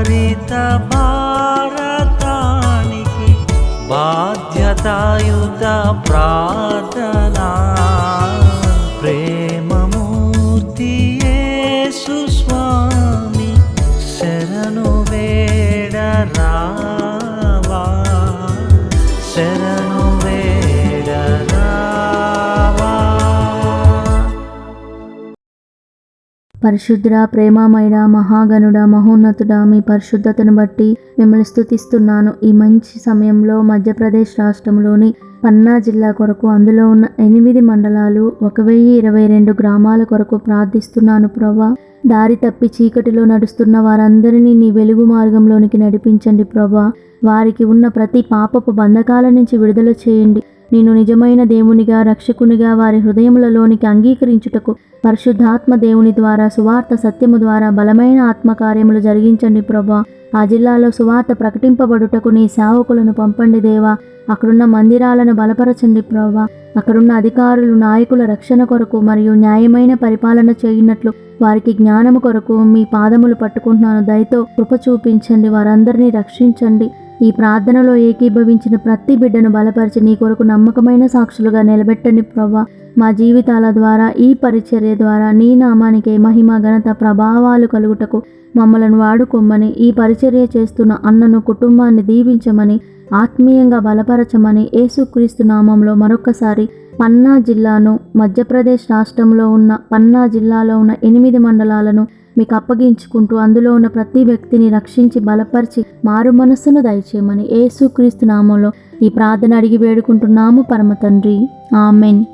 హరిత భారతానికి బాధ్యతాయుత ప్రార్థనా. పరిశుద్ధుడ ప్రేమామయుడ మహాగణుడ మహోన్నతుడ మీ పరిశుద్ధతను బట్టి మిమ్మల్ని స్థుతిస్తున్నాను ఈ మంచి సమయంలో మధ్యప్రదేశ్ రాష్ట్రంలోని పన్నా జిల్లా కొరకు అందులో ఉన్న ఎనిమిది మండలాలు ఒక వెయ్యి ఇరవై రెండు గ్రామాల కొరకు ప్రార్థిస్తున్నాను ప్రభా దారి తప్పి చీకటిలో నడుస్తున్న వారందరినీ నీ వెలుగు మార్గంలోనికి నడిపించండి ప్రభా వారికి ఉన్న ప్రతి పాపపు బంధకాల నుంచి విడుదల చేయండి. నేను నిజమైన దేవునిగా రక్షకునిగా వారి హృదయములలోనికి అంగీకరించుటకు పరిశుద్ధాత్మ దేవుని ద్వారా సువార్త సత్యము ద్వారా బలమైన ఆత్మకార్యములు జరిగించండి ప్రభా. ఆ జిల్లాలో సువార్త ప్రకటింపబడుటకు నీ సేవకులను పంపండి దేవా. అక్కడున్న మందిరాలను బలపరచండి ప్రభా. అక్కడున్న అధికారులు నాయకుల రక్షణ కొరకు మరియు న్యాయమైన పరిపాలన చేయనట్లు వారికి జ్ఞానము కొరకు మీ పాదములు పట్టుకుంటున్నాను. దయతో కృప చూపించండి వారందరినీ రక్షించండి. ఈ ప్రార్థనలో ఏకీభవించిన ప్రతి బిడ్డను బలపరిచి నీ కొరకు నమ్మకమైన సాక్షులుగా నిలబెట్టండి ప్రభా. మా జీవితాల ద్వారా ఈ పరిచర్య ద్వారా నీ నామానికే మహిమ ఘనత ప్రభావాలు కలుగుటకు మమ్మలను వాడుకోమని ఈ పరిచర్య చేస్తున్న అన్నను కుటుంబాన్ని దీవించమని ఆత్మీయంగా బలపరచమని యేసుక్రీస్తు నామంలో మరొకసారి పన్నా జిల్లాను మధ్యప్రదేశ్ రాష్ట్రంలో ఉన్న పన్నా జిల్లాలో ఉన్న ఎనిమిది మండలాలను మీకు అప్పగించుకుంటూ అందులో ఉన్న ప్రతి వ్యక్తిని రక్షించి బలపరిచి మారు మనస్సును దయచేయమని ఏసుక్రీస్తు నామంలో ఈ ప్రార్థన అడిగి వేడుకుంటున్నాము పరమ తండ్రి. ఆమెన్.